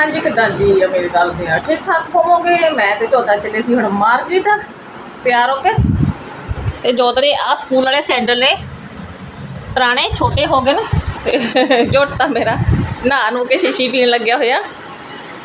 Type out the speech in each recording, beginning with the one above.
ਹਾਂਜੀ ਕਿੱਦਾਂ ਜੀ ਆ, ਮੇਰੀ ਗੱਲ ਤੇ ਆ ਠੀਕ ਠਾਕ ਹੋਵੋਗੇ? ਮੈਂ ਤੇ ਝੋਦਾ ਚੱਲੇ ਸੀ ਹੁਣ ਮਾਰਕੀਟ। ਤਿਆਰ ਹੋ ਕੇ? ਤੇ ਜੋਤਰੇ ਆ ਸਕੂਲ ਵਾਲੇ ਸੈਂਡਲ ਨੇ। ਪੁਰਾਣੇ, ਛੋਟੇ ਹੋ ਗਏ ਨੇ। ਜੋਟਾ ਮੇਰਾ ਨਹਾ ਨੂੰ ਕੇ ਸ਼ੀਸ਼ੀ ਪੀਣ ਲੱਗਿਆ ਹੋਇਆ।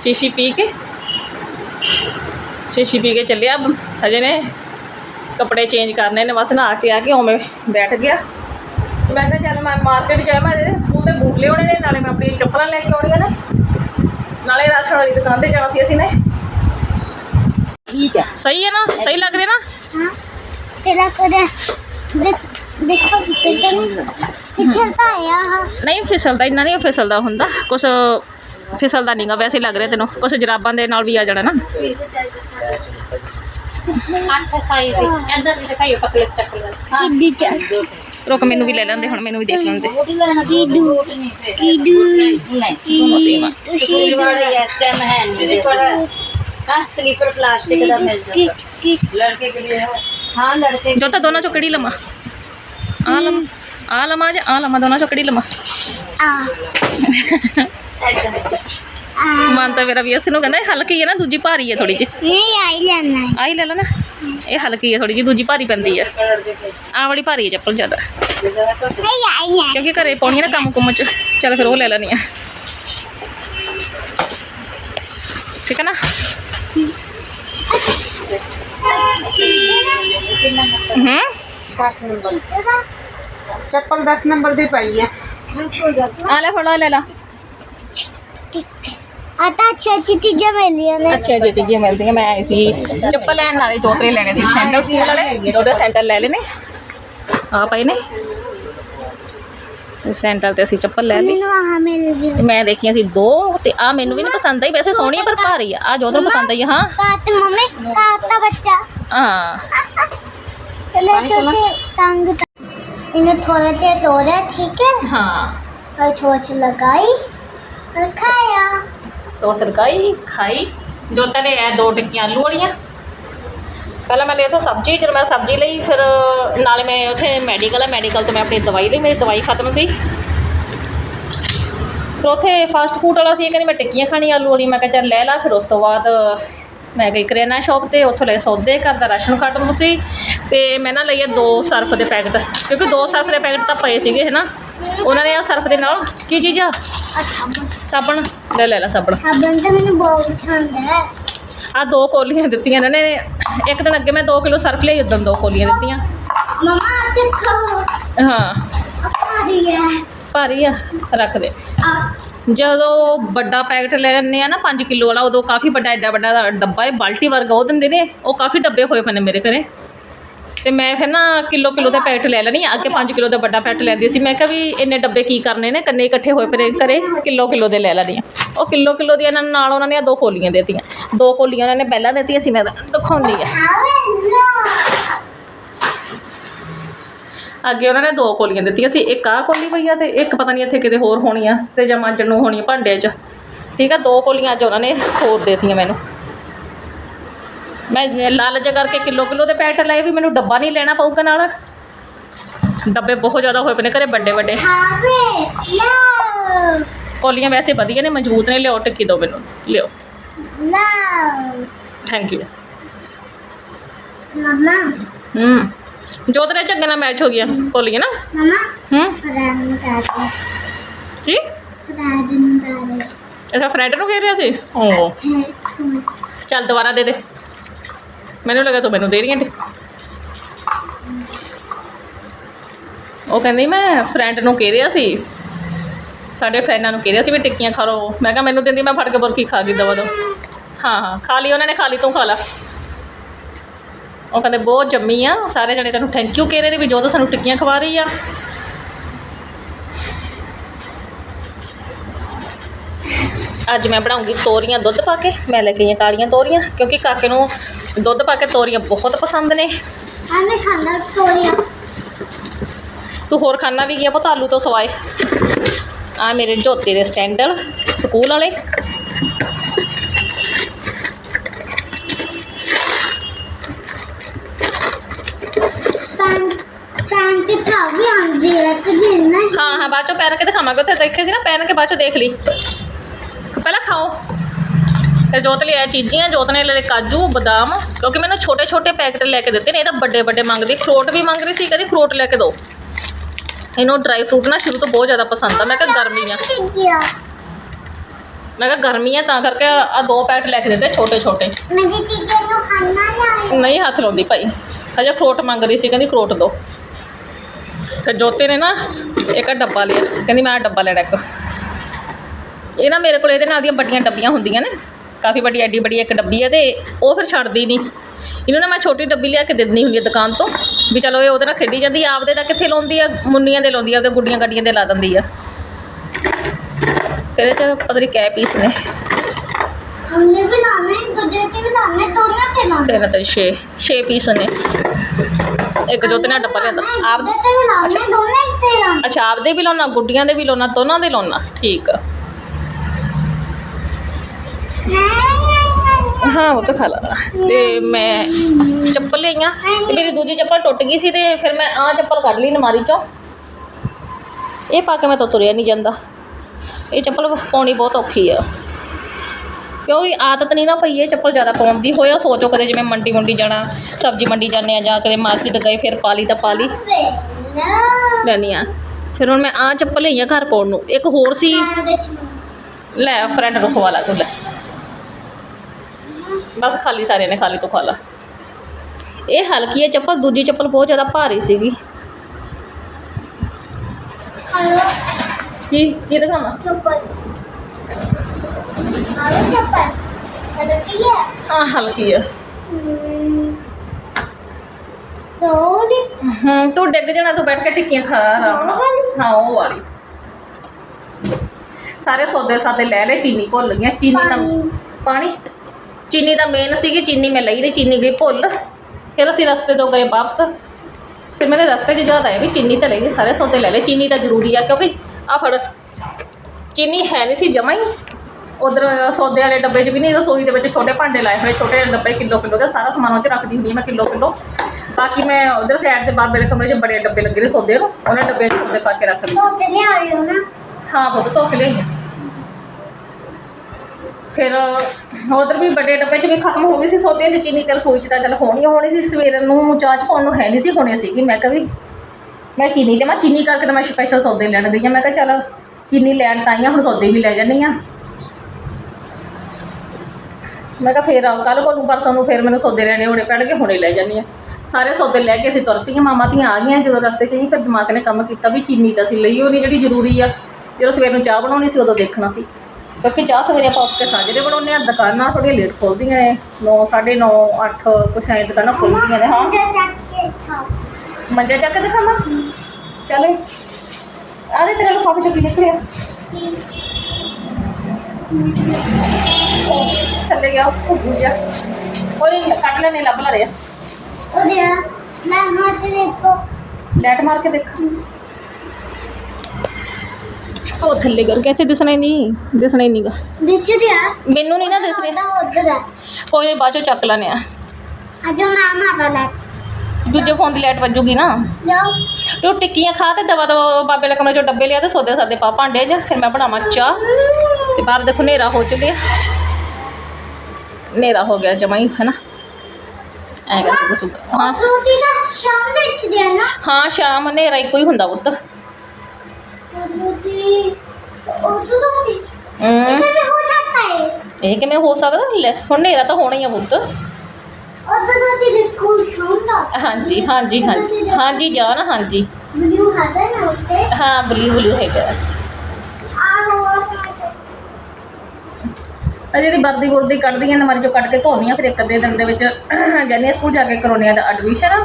ਸ਼ੀਸ਼ੀ ਪੀ ਕੇ। ਸ਼ੀਸ਼ੀ ਪੀ ਕੇ ਚੱਲਿਆ। ਹਜੇ ਨੇ ਕੱਪੜੇ ਚੇਂਜ ਕਰਨੇ ਨੇ, ਬਸ ਨਹਾ ਕੇ ਆ ਕੇ ਉਵੇਂ ਬੈਠ ਗਿਆ। ਮੈਂ ਕਿਹਾ ਚੱਲ ਮੈਂ ਮਾਰਕੀਟ ਜਾਇਆ ਮੈਂ ਸਕੂਲ ਦੇ ਬੂਟ ਲਿਆਉਣੇ ਨੇ, ਨਾਲੇ ਮੈਂ ਆਪਣੀ ਚੱਪਲਾਂ ਲੈ ਕੇ ਆਉਣੀਆਂ ਨੇ। ਨਾਲੇ ਰਾਸ਼ਨ ਵਾਲੀ ਦੁਕਾਨ ਤੇ ਜਾਣਾ ਸੀ ਅਸੀਂ ਨੇ ठीक है ਸਹੀ ਹੈ ਨਾ ਸਹੀ ਲੱਗ ਰਿਹਾ ਨਾ हाँ तेरा करे देख देखो फिसलता नहीं फिसलता है यहाँ ਨਹੀਂ ਫਿਸਲਦਾ ਇੰਨਾ ਨਹੀਂ ਫਿਸਲਦਾ ਹੁੰਦਾ ਕੁਛ ਫਿਸਲਦਾ ਨਹੀਂਗਾ ਵੈਸੇ ਹੀ ਲੱਗ ਰਿਹਾ ਤੈਨੂੰ ਕੁਛ ਜਰਾਬਾਂ ਦੇ ਨਾਲ ਵੀ ਆ ਜਾਣਾ ਨਾ ਅੱਠ ਸਾਈ ਦੀ ਇਦਾਂ ਦੀ ਦਿਖਾਈਓ ਪਤਲੇ ਸਟੱਕਰ ਦਾ किड्डी चल ਰੁਕ ਮੈਨੂੰ ਵੀ ਲੈ ਲੈਂਦੇ ਹੁਣ ਮੈਨੂੰ ਵੀ ਦੇਖ ਲੈਂਦੇ। ਕੀਦੂ ਕੀਦੂ ਦੋਨੋਂ ਚੋਂ ਕਿਹੜੀ ਲਮਾ ਆ ਲਮ ਆ ਲਮਾ ਆ ਲਮਾ ਚੋਂ ਕਿਹੜੀ ਲਮਾ ਆ। ਮਨ ਤਾਂ ਮੇਰਾ ਵੀ ਇਸ ਨੂੰ ਕਹਿੰਦਾ ਹਲਕੀ ਹੈ ਨਾ ਦੂਜੀ ਭਾਰੀ ਹੈ ਥੋੜੀ ਜਿਹੀ। ਨਹੀਂ ਆਈ ਲੈਣਾ। ਆਈ ਲੈ ਲੈਣਾ। ਇਹ ਹਲਕੀ ਹੈ ਥੋੜੀ ਜੀ ਦੂਜੀ ਭਾਰੀ ਪੈਂਦੀ ਆ। ਆਹ ਵਾਲੀ ਭਾਰੀ ਹੈ ਚੱਪਲ ਜ਼ਿਆਦਾ। ਕਿਉਂਕਿ ਘਰੇ ਪਾਉਣੀ ਨਾ ਕੰਮ ਕੁਮ ਚ ਚਲ ਫਿਰ ਉਹ ਲੈ ਲੈਣੀ ਆ। ਠੀਕ ਹੈ ਨਾ? ਹੂੰ? ਚੱਪਲ 10 ਨੰਬਰ ਦੀ ਪਾਈ ਆ। ਆ ਲੈ ਫੜਾ ਲੈ ਲਾ। आता अच्छी अच्छी चीज़ें मिली ने अच्छी अच्छी चीज़ें मिलती हैं। मैं इसी चप्पल लैन ला चौथरे लैने सी सैंडल स्कूल वाले ओह्दे सैंडल लै लेने। आ पाई ने? सैंडल ते असी चप्पल लै ली। मैं देखी असी दो ते आ मेनू भी नहीं पसंद आई। वैसे सोहनी पर भारी आ जो तो पसंद आई हाँ काट तो मम्मी काट बच्चा। हाँ। चलो तो तंग इन्हें थोड़ा देर रोया ठीक है? हाँ। और चोच लगाई और खाया। ਸੋ ਸਰਕਾਈ ਖਾਈ। ਜੋ ਨੇ ਇਹ ਦੋ ਟਿੱਕੀਆਂ ਆਲੂ ਵਾਲੀਆਂ। ਪਹਿਲਾਂ ਮੈਂ ਲਈ ਉੱਥੋਂ ਸਬਜ਼ੀ, ਜਦੋਂ ਮੈਂ ਸਬਜ਼ੀ ਲਈ, ਫਿਰ ਨਾਲੇ ਮੈਂ ਉੱਥੇ ਮੈਡੀਕਲ ਹੈ ਮੈਡੀਕਲ ਤੋਂ ਮੈਂ ਆਪਣੀ ਦਵਾਈ ਲਈ, ਮੇਰੀ ਦਵਾਈ ਖਤਮ ਸੀ। ਫਿਰ ਉੱਥੇ ਫਾਸਟ ਫੂਡ ਵਾਲਾ ਸੀ, ਇਹ ਕਹਿੰਦੀ ਮੈਂ ਟਿੱਕੀਆਂ ਖਾਣੀ ਆਲੂ ਵਾਲੀ ਮੈਂ ਕਿਹਾ ਚੱਲ ਲੈ ਲਾ, ਫਿਰ ਉਸ ਤੋਂ ਬਾਅਦ ਮੈਂ ਗਈ ਕਰਿਆਨਾ ਸ਼ਾਪ ਤੇ, ਉੱਥੋਂ ਲਏ ਸੌਦੇ, ਘਰ ਦਾ ਰਾਸ਼ਨ ਖਤਮ ਸੀ। ਤੇ ਮੈਂ ਨਾ ਲਈਏ ਦੋ ਸਰਫ ਦੇ ਪੈਕਟ, ਕਿਉਂਕਿ ਦੋ ਸਰਫ ਦੇ ਪੈਕਟ ਤਾਂ ਪਏ ਸੀਗੇ ਹੈ ਨਾ ਉਹਨਾਂ ਨੇ ਸਰਫ ਦੇ ਨਾਲ ਕੀ ਚੀਜ਼ ਆ? ਸਾਬਣ। ਲੈ ਲੈ ਲੈ ਸਾਬਣ। ਸਾਬਣ ਤਾਂ ਮੈਨੂੰ ਬਹੁਤ ਪਸੰਦ ਹੈ। ਆ ਦੋ ਕੋਲੀਆਂ ਦਿੱਤੀਆਂ ਇਹਨਾਂ ਨੇ। ਇੱਕ ਦਿਨ ਅੱਗੇ ਮੈਂ 2 ਕਿਲੋ ਸਰਫ ਲਈ ਉਦੋਂ ਦੋ ਕੋਲੀਆਂ ਦਿੱਤੀਆਂ। ਮਮਾ ਚੱਖੋ ਹਾਂ। ਭਾਰੀ ਹੈ। ਭਾਰੀ ਆ ਰੱਖ ਦੇ। ਜਦੋਂ ਵੱਡਾ ਪੈਕਟ ਲੈ ਲੈਂਦੇ ਆ ਨਾ 5 ਕਿਲੋ ਵਾਲਾ ਉਦੋਂ ਕਾਫੀ ਵੱਡਾ ਐਡਾ ਵੱਡਾ ਡੱਬਾ ਹੈ ਬਾਲਟੀ ਵਰਗਾ ਉਹ ਦਿੰਦੇ ਨੇ। ਉਹ ਕਾਫੀ ਡੱਬੇ ਹੋਏ ਪਏ ਨੇ ਮੇਰੇ ਘਰੇ। ਤੇ ਮੈਂ ਫਿਰ ਨਾ ਕਿਲੋ ਕਿਲੋ ਦੇ ਪੈਕਟ ਲੈ ਲੈਣੀ ਅੱਗੇ 5 ਕਿਲੋ ਦਾ ਵੱਡਾ ਪੈਕਟ ਲੈਂਦੀ ਸੀ। ਮੈਂ ਕਿਹਾ ਵੀ ਇੰਨੇ ਡੱਬੇ ਕੀ ਕਰਨੇ ਨੇ, ਕੰਨੇ ਇਕੱਠੇ ਹੋਏ ਪਏ ਘਰੇ, ਕਿਲੋ ਕਿਲੋ ਦੇ ਲੈ ਲੈਣੀ ਉਹ ਕਿਲੋ ਕਿਲੋ ਦੀਆਂ ਇਹਨਾਂ ਨੂੰ ਨਾਲ ਉਹਨਾਂ ਨੇ ਆਹ ਦੋ ਕੋਲੀਆਂ ਦੇਤੀਆਂ। ਦੋ ਕੋਲੀਆਂ ਉਹਨਾਂ ਨੇ ਪਹਿਲਾਂ ਦਿੱਤੀਆਂ ਸੀ, ਮੈਂ ਦਿਖਾਉਂਦੀ ਆ। ਅੱਗੇ ਉਹਨਾਂ ਨੇ ਦੋ ਕੋਲੀਆਂ ਦਿੱਤੀਆਂ ਸੀ, ਇੱਕ ਆਹ ਕੋਲੀ ਪਈ ਆ ਤੇ ਇੱਕ ਪਤਾ ਨਹੀਂ ਇੱਥੇ ਕਿਤੇ ਹੋਰ ਹੋਣੀ ਆ, ਤੇ ਜਾਂ ਮਾਂਜਣ ਨੂੰ ਹੋਣੀ ਆ ਭਾਂਡੇ 'ਚ। ਠੀਕ ਆ, ਦੋ ਕੋਲੀਆਂ ਅੱਜ ਉਹਨਾਂ ਨੇ ਹੋਰ ਦੇਤੀਆਂ ਮੈਨੂੰ। ਮੈਂ ਲਾਲਚ ਕਰਕੇ ਕਿਲੋ ਕਿਲੋ ਦੇ ਪੈਕਟ ਲਏ ਵੀ ਮੈਨੂੰ ਡੱਬਾ ਨਹੀਂ ਲੈਣਾ ਪਊਗਾ ਨਾਲ। ਡੱਬੇ ਬਹੁਤ ਜ਼ਿਆਦਾ ਹੋਏ ਪਏ ਨੇ ਘਰੇ ਵੱਡੇ ਵੱਡੇ। ਕੋਲੀਆਂ ਵੈਸੇ ਵਧੀਆ ਨੇ ਮਜ਼ਬੂਤ ਨੇ ਲਿਓ ਟਿੱਕੀ ਦਿਓ ਮੈਨੂੰ ਲਿਓ। ਥੈਂਕ ਯੂ mama ਹੂੰ ਜੋ ਤੇਰੇ ਝੱਗੇ ਨਾਲ ਮੈਚ ਹੋ ਗਿਆ ਕੋਲੀਆਂ ਨਾ? ਹੂੰ। ਜੀ ਅੱਛਾ ਫਰੈਂਡ ਨੂੰ ਕਹਿ ਰਿਹਾ ਸੀ? ਓ। ਚੱਲ ਦੁਬਾਰਾ ਦੇ ਦੇ। ਮੈਨੂੰ ਲੱਗਾ ਤੂੰ ਮੈਨੂੰ ਦੇ ਰਹੀ ਹੈ ਟੀ- ਉਹ ਕਹਿੰਦੀ, ਮੈਂ ਫਰੈਂਡ ਨੂੰ ਕਹਿ ਰਿਹਾ ਸੀ। ਸਾਡੇ ਫਰੈਂਡਾਂ ਨੂੰ ਕਹਿ ਰਿਹਾ ਸੀ ਵੀ ਟਿੱਕੀਆਂ ਖਾ ਲਓ। ਮੈਂ ਕਿਹਾ, ਮੈਨੂੰ ਦਿੰਦੀ, ਮੈਂ ਫੜ ਕੇ ਬੁਰਕੀ ਖਾ ਗਈ ਦਵਾ ਦੋ। ਹਾਂ ਹਾਂ, ਖਾ ਲਈ, ਉਹਨਾਂ ਨੇ ਖਾ ਲਈ, ਤੂੰ ਖਾ ਲਾ। ਉਹ ਕਹਿੰਦੇ, ਬਹੁਤ ਜੰਮੀ ਆ, ਸਾਰੇ ਜਣੇ ਤੈਨੂੰ ਥੈਂਕ ਯੂ ਕਹਿ ਰਹੇ ਨੇ ਵੀ ਜੋ ਤੂੰ ਸਾਨੂੰ ਟਿੱਕੀਆਂ ਖਵਾ ਰਹੀ ਆ। ਅੱਜ ਮੈਂ ਬਣਾਉਂਗੀ ਤੋਰੀਆਂ ਦੁੱਧ ਪਾ ਕੇ ਮੈਂ ਲੈ ਕੇ ਆਈਆਂ ਕਾਲੀਆਂ ਤੋਰੀਆਂ ਕਿਉਂਕਿ ਕਾਕੇ ਨੂੰ ਦੁੱਧ ਪਾ ਕੇ ਤੋਰੀਆਂ ਬਹੁਤ ਪਸੰਦ ਨੇ। ਤੋਰੀਆਂ। ਤੂੰ ਹੋਰ ਖਾਣਾ ਵੀ ਗਿਆ ਪੁੱਤ ਆਲੂ ਤੋਂ ਸਵਾਏ। ਆ ਮੇਰੇ ਜੋਤੇ ਦੇ ਸੈਂਡਲ ਸਕੂਲ ਵਾਲੇ। ਹੈ ਹਾਂ ਹਾਂ ਬਾਅਦ ਚੋਂ ਪਹਿਨ ਕੇ ਦਿਖਾਵਾਂਗੇ ਉੱਥੇ ਦੇਖੇ ਸੀ ਨਾ ਪਹਿਨ ਕੇ ਬਾਅਦ ਚੋਂ ਦੇਖ ਲਈ। ਪਹਿਲਾਂ ਖਾਓ। ਫਿਰ ਜੋਤ ਲਿਆ ਚੀਜ਼ੀਆਂ, ਜੋਤ ਨੇ ਲੈ ਕਾਜੂ, ਬਦਾਮ, ਕਿਉਂਕਿ ਮੈਨੂੰ ਛੋਟੇ ਛੋਟੇ ਪੈਕਟ ਲੈ ਕੇ ਦਿੱਤੇ ਨੇ ਇਹਦਾ ਵੱਡੇ ਵੱਡੇ ਮੰਗਦੀ, ਖਰੋਟ ਵੀ ਮੰਗ ਰਹੀ ਸੀ ਕਦੀ ਖਰੋਟ ਲੈ ਕੇ ਦੋ। ਇਹਨੂੰ ਡਰਾਈ ਫਰੂਟ ਨਾ ਸ਼ੁਰੂ ਤੋਂ ਬਹੁਤ ਜ਼ਿਆਦਾ ਪਸੰਦ ਆ, ਮੈਂ ਕਿਹਾ ਗਰਮੀ ਆ। ਮੈਂ ਕਿਹਾ ਗਰਮੀ ਆ, ਤਾਂ ਕਰਕੇ ਆ ਦੋ ਪੈਕਟ ਲੈ ਕੇ ਦਿੱਤੇ ਛੋਟੇ ਛੋਟੇ ਮੈਨੂੰ ਚੀਜ਼ਾਂ ਨੂੰ ਖਾਣਾ ਨਹੀਂ ਨਹੀਂ ਹੱਥ ਲਾਉਂਦੀ ਭਾਈ, ਹਜੇ ਖਰੋਟ ਮੰਗ ਰਹੀ ਸੀ, ਕਹਿੰਦੀ ਖਰੋਟ ਦੋ। ਫਿਰ ਜੋਤੇ ਨੇ ਨਾ ਇੱਕ ਡੱਬਾ ਲਿਆ, ਕਹਿੰਦੀ ਮੈਂ ਆ ਡੱਬਾ ਲੈਣਾ ਇੱਕ। ਇਹ ਨਾ ਮੇਰੇ ਕੋਲ ਇਹਦੇ ਨਾਲ ਦੀਆਂ ਵੱਡੀਆਂ ਡੱਬੀਆਂ ਹੁੰਦੀਆਂ ਨੇ ਕਾਫੀ ਵੱਡੀ ਐਡੀ ਵੱਡੀ ਇੱਕ ਡੱਬੀ ਹੈ ਤੇ ਉਹ ਫਿਰ ਛੱਡਦੀ ਨਹੀਂ ਇਹਨੂੰ ਨਾ ਮੈਂ ਛੋਟੀ ਡੱਬੀ ਲਿਆ ਕੇ ਦੇ ਦਿੰਦੀ ਹੁੰਦੀ ਹੈ ਦੁਕਾਨ ਤੋਂ ਵੀ ਚਲੋ ਇਹ ਉਹਦੇ ਨਾਲ ਖੇਡੀ ਜਾਂਦੀ ਆ, ਆਪਦੇ ਦਾ ਕਿੱਥੇ ਲਾਉਂਦੀ ਆ ਮੁੰਨੀਆਂ ਦੇ ਲਾਉਂਦੀ ਆ ਉਹਦੇ ਗੁੱਡੀਆਂ ਗੱਡੀਆਂ ਦੇ ਲਾ ਦਿੰਦੀ ਆ ਫਿਰ ਇਹ 'ਚ ਪਤਾ ਨਹੀਂ ਕੈ ਪੀਸ ਨੇ हमने भी लाना है गुजराती भी लाना है दोनों के लाना ਤਿੰਨ ਤੇ 6 6 ਪੀਸ ਨੇ ਇੱਕ ਜੋਤੇ ਨਾਲ ਡੱਬਾ ਲਿਆਂਦਾ ਆਪ गुजराती भी लाना है दोनों के लाना ਅੱਛਾ ਆਪਦੇ ਵੀ ਲਾਉਣਾ ਗੁੱਡੀਆਂ ਦੇ ਵੀ ਲਾਉਣਾ ਦੋਨਾਂ ਦੇ ਲਾਉਣਾ ਠੀਕ ਆ ਹਾਂ, ਉਹ ਤਾਂ ਖਾ ਲਾ। ਤੇ ਮੈਂ ਚੱਪਲ ਲਈਆਂ ਤੇ ਮੇਰੀ ਦੂਜੀ ਚੱਪਲ ਟੁੱਟ ਗਈ ਸੀ ਤੇ ਫਿਰ ਮੈਂ ਆਹ ਚੱਪਲ ਕੱਢ ਲਈ ਨਮਾਰੀ ਚੋਂ। ਇਹ ਪਾ ਕੇ ਮੈਂ ਤਾਂ ਤੁਰਿਆ ਨਹੀਂ ਜਾਂਦਾ। ਇਹ ਚੱਪਲ ਪਾਉਣੀ ਬਹੁਤ ਔਖੀ ਆ। ਕਿਉਂਕਿ ਆਦਤ ਨਹੀਂ ਨਾ ਪਈ ਇਹ ਚੱਪਲ ਜ਼ਿਆਦਾ ਪਾਉਣ ਦੀ? ਹੋਇਆ ਸੋਚੋ ਕਦੇ ਜਿਵੇਂ ਮੰਡੀ ਮੰਡੀ ਜਾਣਾ, ਸਬਜ਼ੀ ਮੰਡੀ ਜਾਂਦੇ ਆ, ਜਾਂ ਕਦੇ ਮਾਰਕੀਟ ਗਏ, ਫਿਰ ਪਾ ਲਈ ਤਾਂ ਪਾ ਲਈ। बेला ਲੈਣੀ ਆ। ਫਿਰ ਹੁਣ ਮੈਂ ਆਹ ਚੱਪਲ ਲਈ ਆ ਘਰ ਪਾਉਣ ਨੂੰ। ਇੱਕ ਹੋਰ ਸੀ। ਲੈ ਫਰੈਂਡ ਨੂੰ ਖਵਾ ਲਾ ਤੂੰ, ਲੈ। बस खाली सारे ने खाली तो खाला ये हल्की है चप्पल दूजी चप्पल बहुत ज़्यादा भारी सी की हाँ, हम्म, तू बैठ के टिक्किया खा हाँ, सारे सौदे साते ले ले चीनी भुल गई चीनी पानी? चीनी का मेन सी चीनी मैं ली रही चीनी गई भुल फिर असं रस्ते तो गए वापस। फिर मैंने रस्ते याद आया भी चीनी तो ले सारे सौते ले ले। चीनी तो ज़रूरी है क्योंकि आ फट चीनी है नहीं सी जमा ही। उधर सौदे वाले डब्बे भी नहीं रसोई के छोटे भांडे लाए हुए छोटे डब्बे किलो किलो का सारा समान उस रख दी मैं किलो किलो। बाकी मैं उधर सैड के बाद मेरे कमरे से बड़े डब्बे लगे सौदे को उन्होंने डब्बे सौदे पा के रख दी हाँ बहुत धोख लिया ਫਿਰ ਉਧਰ ਵੀ ਵੱਡੇ ਡੱਬੇ 'ਚ ਵੀ ਖਤਮ ਹੋ ਗਈ ਸੀ ਸੌਦਿਆਂ 'ਚ ਚੀਨੀ ਤੇ ਰਸੋਈ 'ਚ ਤਾਂ ਚੱਲ ਹੋਣੀ ਹੋਣੀ ਸੀ, ਸਵੇਰ ਨੂੰ ਚਾਹ 'ਚ ਪਾਉਣ ਨੂੰ ਹੈ ਨਹੀਂ ਸੀ, ਹੋਣੀ ਸੀਗੀ। ਮੈਂ ਕਿਹਾ ਵੀ ਮੈਂ ਚੀਨੀ ਤੇ ਮੈਂ ਚੀਨੀ ਕਰਕੇ ਤਾਂ ਮੈਂ ਸਪੈਸ਼ਲ ਸੌਦੇ ਲੈਣ ਗਈ ਹਾਂ। ਮੈਂ ਕਿਹਾ ਚੱਲ ਚੀਨੀ ਲੈਣ ਤਾਂ ਆਈ ਹਾਂ, ਹੁਣ ਸੌਦੇ ਵੀ ਲੈ ਜਾਂਦੀ ਹਾਂ। ਮੈਂ ਕਿਹਾ ਫੇਰ ਕੱਲ ਕੋਲ ਨੂੰ ਪਰਸੋਂ ਨੂੰ ਫੇਰ ਮੈਨੂੰ ਸੌਦੇ ਲੈਣੇ ਹੋਣੇ ਪੈਣਗੇ, ਹੁਣੇ ਲੈ ਜਾਂਦੀ ਹਾਂ। ਸਾਰੇ ਸੌਦੇ ਲੈ ਕੇ ਅਸੀਂ ਤੁਰ ਪਈਆਂ ਮਾਮਾ ਧੀਆਂ ਆ ਗਈਆਂ ਜਦੋਂ ਰਸਤੇ 'ਚ ਹੀ ਫਿਰ ਦਿਮਾਗ ਨੇ ਕੰਮ ਕੀਤਾ ਵੀ ਚੀਨੀ ਤਾਂ ਅਸੀਂ ਲਈ ਹੋਣੀ ਜਿਹੜੀ ਜ਼ਰੂਰੀ ਆ। ਜਦੋਂ ਸਵੇਰ ਨੂੰ ਚਾਹ ਬਣਾਉਣੀ ਸੀ, ਉਦੋਂ ਦੇਖਣਾ ਸੀ। ਕਿਉਂਕਿ 50 ਸਵੇਰੇ ਆਪਾਂ ਉੱਠ ਕੇ ਸਾਜਰੇ ਦੇ ਬਣਾਉਂਦੇ ਆ ਦੁਕਾਨਾਂ ਥੋੜੀ ਲੇਟ ਖੋਲਦੀਆਂ ਨੇ 9 9:30 8 ਕੁਛ ਐਂ ਦੁਕਾਨਾਂ ਖੁੱਲਦੀਆਂ ਨੇ ਹਾਂ ਮੰਜਾ ਚੱਕ ਕੇ ਦਿਖਾਵਾਂ ਚੱਲ ਆਰੇ ਤੇਰੇ ਲਿਫਾਫੇ ਚੋਂ ਕੀ ਨਿਕਲਿਆ ਥੱਲੇ ਗਿਆ ਭੁੱਗੂ ਜਾ ਕੋਈ ਕੱਟ ਲੈ ਨਹੀਂ ਲੱਭ ਲਾ ਰਿਹਾ ਉਹਦੇ ਲਾਈਟ ਮਾਰ ਕੇ ਦੇਖੋ ਲਾਈਟ ਮਾਰ ਕੇ ਦੇਖੋ ਉਹ ਥੱਲੇ ਕਰ ਇੱਥੇ ਦਿਸਣਾ ਹੀ ਨਹੀਂ ਦਿਸਣਾ ਹੀ ਨਹੀਂਗਾ ਵਿੱਚ ਤੇ ਆ। ਮੈਨੂੰ ਨਹੀਂ ਨਾ ਦਿਸ ਰਿਹਾ। ਉੱਧਰ ਆ। ਕੋਈ ਨਹੀਂ ਬਾਅਦ ਚੋਂ ਚੱਕ ਲੈਣੇ ਆ। ਅੱਜ ਮਾਮਾ ਦਾ ਲੈ ਦੂਜੇ ਫੋਨ ਦੀ ਲਾਈਟ ਵੱਜੂਗੀ ਨਾ। ਲਓ। ਤੂੰ ਟਿੱਕੀਆਂ ਖਾ ਤੇ ਦਵਾ ਦਵਾ ਬਾਬੇ ਦਾ ਕਮਰੇ ਚੋਂ ਡੱਬੇ ਲਿਆ ਤੇ ਸੋਦੇ ਸਾਦੇ ਪਾ ਭਾਂਡੇ ਚ ਫਿਰ ਮੈਂ ਬਣਾਵਾਂ ਚਾਹ। ਤੇ ਬਾਹਰ ਦੇਖੋ ਹਨੇਰਾ ਹੋ ਚੁੱਕਿਆ। ਹਨੇਰਾ ਹੋ ਗਿਆ ਜਮਾਈ ਹੈ ਨਾ ਐ ਕਰਕੇ ਹਾਂ। ਸ਼ਾਮ ਵਿੱਚ ਦੇਣਾ ਹਾਂ ਸ਼ਾਮ ਹਨੇਰਾ ਇੱਕੋ ਹੀ ਹੁੰਦਾ ਪੁੱਤ। ਵਰਦੀ ਵਰਦੀ ਕੱਢਦੀਆਂ ਨਮਾਰੀ ਚੋਂ ਫਿਰ ਇੱਕ ਅੱਧੇ ਦਿਨ ਦੇ ਵਿੱਚ ਜਾਨੀਆਂ ਸਕੂਲ ਜਾ ਕੇ ਕਰਾਉਣੀਆਂ ਦਾ ਐਡਮਿਸ਼ਨ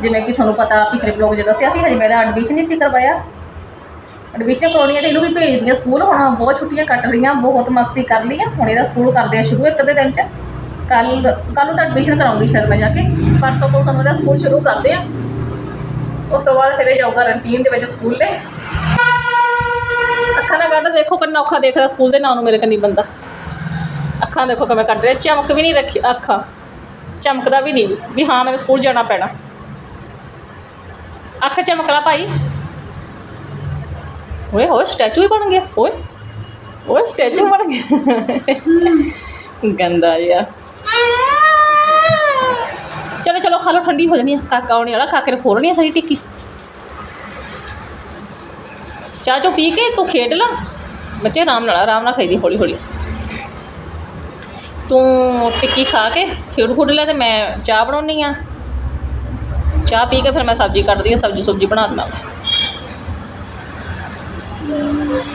ਜਿਵੇਂ ਕਿ ਤੁਹਾਨੂੰ ਪਤਾ ਪਿਛਲੇ ਬਲੌਗ 'ਚ ਦੱਸਿਆ ਸੀ ਹਜੇ ਮੇਰਾ ਐਡਮਿਸ਼ਨ ਨਹੀਂ ਸੀ ਕਰਵਾਇਆ। ਐਡਮਿਸ਼ਨ ਕਰਾਉਣੀ ਹੈ ਤੇ ਇਹਨੂੰ ਵੀ ਭੇਜਦੀਆਂ ਸਕੂਲ ਹੁਣ ਬਹੁਤ ਛੁੱਟੀਆਂ ਕੱਟ ਰਹੀਆਂ, ਬਹੁਤ ਮਸਤੀ ਕਰ ਲਈ ਆ। ਹੁਣ ਇਹਦਾ ਸਕੂਲ ਕਰਦੇ ਆ ਸ਼ੁਰੂ ਇੱਕ ਦੇ ਦਿਨ 'ਚ। ਕੱਲ ਕੱਲ ਨੂੰ ਤਾਂ ਐਡਮਿਸ਼ਨ ਕਰਾਉਂਗੀ ਸ਼ਾਇਦ ਮੈਂ ਜਾ ਕੇ। ਪਰਸੋਂ ਤੋਂ ਸਾਨੂੰ ਇਹਦਾ ਸਕੂਲ ਸ਼ੁਰੂ ਕਰਦੇ ਆ। ਉਸ ਤੋਂ ਬਾਅਦ ਫਿਰ ਜਾਊਗਾ ਰੰਟੀਨ ਦੇ ਵਿੱਚ ਸਕੂਲ ਦੇ ਅੱਖਾਂ ਨਾਲ ਕੱਢ, ਦੇਖੋ ਕਿੰਨਾ ਔਖਾ ਦੇਖਦਾ ਸਕੂਲ ਦੇ ਨਾਂ ਨੂੰ ਮੇਰੇ ਕੰਨੀ ਬੰਦਾ। ਅੱਖਾਂ ਦੇਖੋ ਕਿਵੇਂ ਕੱਢ ਰਿਹਾ। ਚਮਕ ਵੀ ਨਹੀਂ ਰੱਖੀ ਅੱਖਾਂ। ਚਮਕਦਾ ਵੀ ਨਹੀਂ। ਵੀ ਹਾਂ, ਮੈਨੂੰ ਸਕੂਲ ਜਾਣਾ ਪੈਣਾ। ਅੱਖ ਚਮਕਲਾ ਭਾਈ। ਓਏ ਹੋਏ ਸਟੈਚੂ ਹੀ ਬਣ ਗਿਆ। ਓਏ ਓਏ ਸਟੈਚੂ ਬਣ ਗਿਆ। ਗੰਦਾ ਜਿਹਾ। ਚਲੋ ਚਲੋ, ਖਾ ਲਓ, ਠੰਡੀ ਹੋ ਜਾਣੀ ਆ। ਕਾਕਾ ਆਉਣੇ ਵਾਲਾ, ਕਾਕੇ ਨੇ ਖੋਲਣੀ ਆ ਸਾਰੀ ਟਿੱਕੀ। ਚਾਹ ਚੋ ਪੀ ਕੇ ਤੂੰ ਖੇਡ ਲਾ। ਬੱਚੇ ਆਰਾਮ ਨਾਲ ਆਰਾਮ ਨਾਲ ਖਾਈਦੀ, ਹੌਲੀ ਹੌਲੀ। ਤੂੰ ਟਿੱਕੀ ਖਾ ਕੇ ਖੇਡ ਖੁੱਡ ਲੈ ਤੇ ਮੈਂ ਚਾਹ ਬਣਾਉਣੀ ਆ। ਚਾਹ ਪੀ ਕੇ ਫਿਰ ਮੈਂ ਸਬਜ਼ੀ ਕੱਟਦੀ ਆ ਸਬਜ਼ੀ ਸੁਬਜ਼ੀ ਬਣਾ ਦਿੰਦਾ। Thank you.